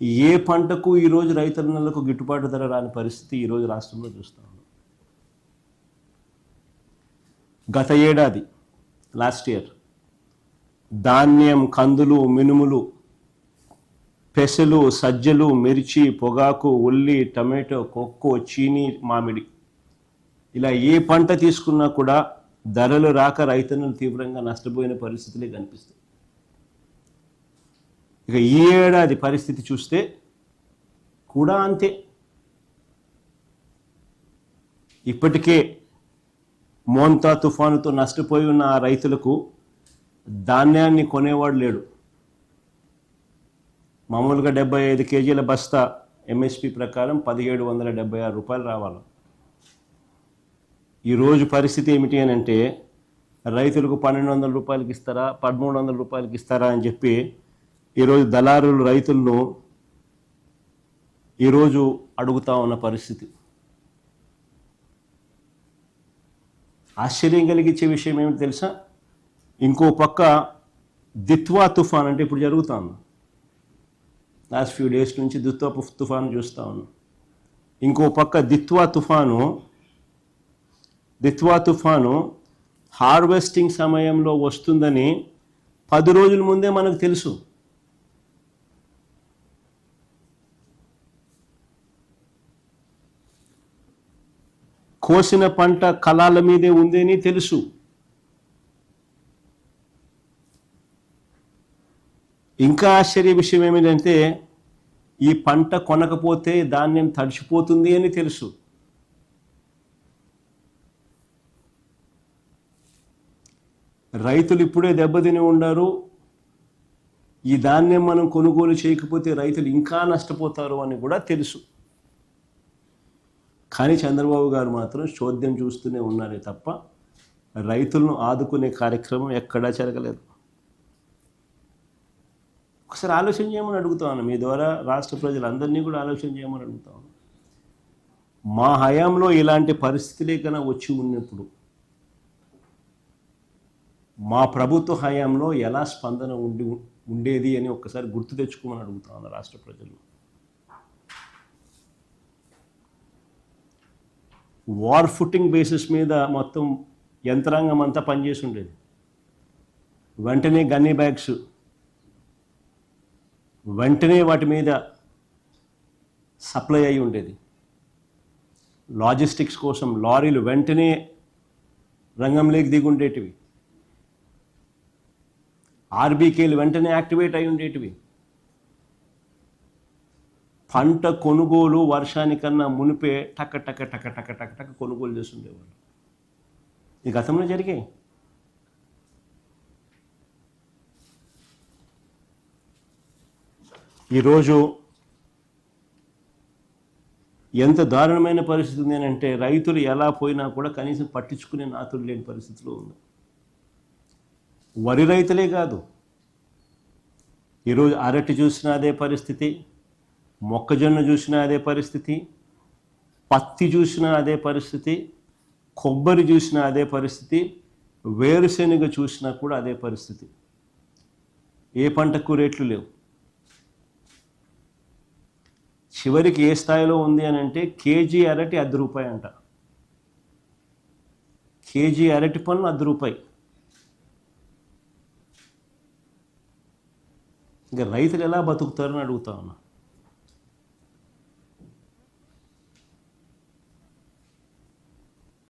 ఏ పంటకు ఈరోజు రైతన్నలకు గిట్టుబాటు ధర రాని పరిస్థితి ఈరోజు రాష్ట్రంలో చూస్తాము గత ఏడాది లాస్ట్ ఇయర్ ధాన్యం కందులు మినుములు పెసలు సజ్జలు మిర్చి పొగాకు ఉల్లి టమాటో కొక్కో చీని మామిడి. ఇలా ఏ పంట తీసుకున్నా కూడా ధరలు రాక రైతన్నలు తీవ్రంగా నష్టపోయిన పరిస్థితులే కనిపిస్తాయి. ఇక ఈ ఏడాది పరిస్థితి చూస్తే కూడా అంతే. ఇప్పటికే మోంతా తుఫానుతో నష్టపోయి ఉన్న ఆ రైతులకు ధాన్యాన్ని కొనేవాడు లేడు. మామూలుగా డెబ్బై ఐదు కేజీల బస్తా ఎంఎస్పి ప్రకారం పదిహేడు వందల డెబ్బై ఆరు రూపాయలు రావాలి. ఈరోజు పరిస్థితి ఏమిటి అని అంటే రైతులకు పన్నెండు వందల రూపాయలకి ఇస్తారా పదమూడు వందల రూపాయలకి ఇస్తారా అని చెప్పి ఈరోజు దళారులు రైతులను ఈరోజు అడుగుతా ఉన్న పరిస్థితి. ఆశ్చర్యం కలిగించే విషయం ఏమిటి తెలుసా? ఇంకో పక్క దిత్వా తుఫాన్ అంటే ఇప్పుడు జరుగుతా ఉన్నా లాస్ట్ ఫ్యూ డేస్ నుంచి దిత్వా తుఫాన్ చూస్తూ చూస్తా ఉన్నాం. ఇంకో పక్క దిత్వా తుఫాను దిత్వా తుఫాను హార్వెస్టింగ్ సమయంలో వస్తుందని పది రోజుల ముందే మనకు తెలుసు. కోసిన పంట కళాల మీదే ఉందని తెలుసు. ఇంకా ఆశ్చర్య విషయం ఏమిటంటే ఈ పంట కొనకపోతే ధాన్యం తడిచిపోతుంది అని తెలుసు. రైతులు ఇప్పుడే దెబ్బతిని ఉండారు ఈ ధాన్యం మనం కొనుగోలు చేయకపోతే రైతులు ఇంకా నష్టపోతారు అని కూడా తెలుసు. కానీ చంద్రబాబు గారు మాత్రం చోద్యం చూస్తూనే ఉన్నారే తప్ప రైతులను ఆదుకునే కార్యక్రమం ఎక్కడా జరగలేదు. ఒకసారి ఆలోచన చేయమని అడుగుతాను మీ ద్వారా రాష్ట్ర ప్రజలందరినీ కూడా ఆలోచన చేయమని అడుగుతాను మా హయాంలో ఇలాంటి పరిస్థితులే కన్నా వచ్చి ఉన్నప్పుడు మా ప్రభుత్వ హయాంలో ఎలా స్పందన ఉండి ఉండేది అని ఒక్కసారి గుర్తు తెచ్చుకోమని అడుగుతాను రాష్ట్ర ప్రజలు. వార్ ఫుటింగ్ బేసిస్ మీద మొత్తం యంత్రాంగం అంతా పనిచేసి ఉండేది. వెంటనే గన్నీ బ్యాగ్స్ వెంటనే వాటి మీద సప్లై అయి ఉండేది. లాజిస్టిక్స్ కోసం లారీలు వెంటనే రంగంలోకి దిగి ఉండేటివి. ఆర్బీకేలు వెంటనే యాక్టివేట్ అయి ఉండేటివి. పంట కొనుగోలు వర్షానికన్నా మునిపే టక టక టక టక టక టక కొనుగోలు చేస్తుండేవాళ్ళు. ఈ గతంలో జరిగాయి. ఈరోజు ఎంత దారుణమైన పరిస్థితి ఉంది అంటే రైతులు ఎలా పోయినా కూడా కనీసం పట్టించుకునే నాతులు లేని పరిస్థితిలో ఉంది. వరి రైతులే కాదు. ఈరోజు అరటి చూసిన అదే పరిస్థితి. మొక్కజొన్న చూసినా అదే పరిస్థితి పత్తి చూసినా అదే పరిస్థితి కొబ్బరి చూసినా అదే పరిస్థితి వేరుశెనగ చూసినా కూడా అదే పరిస్థితి. ఏ పంటకు రేట్లు లేవు. చివరికి ఏ స్థాయిలో ఉంది అని అంటే కేజీ అరటి అర్ధ రూపాయి అంట. కేజీ అరటి పన్ను అర్ధ రూపాయి. ఇంకా రైతులు ఎలా బతుకుతారని అడుగుతా ఉన్నా.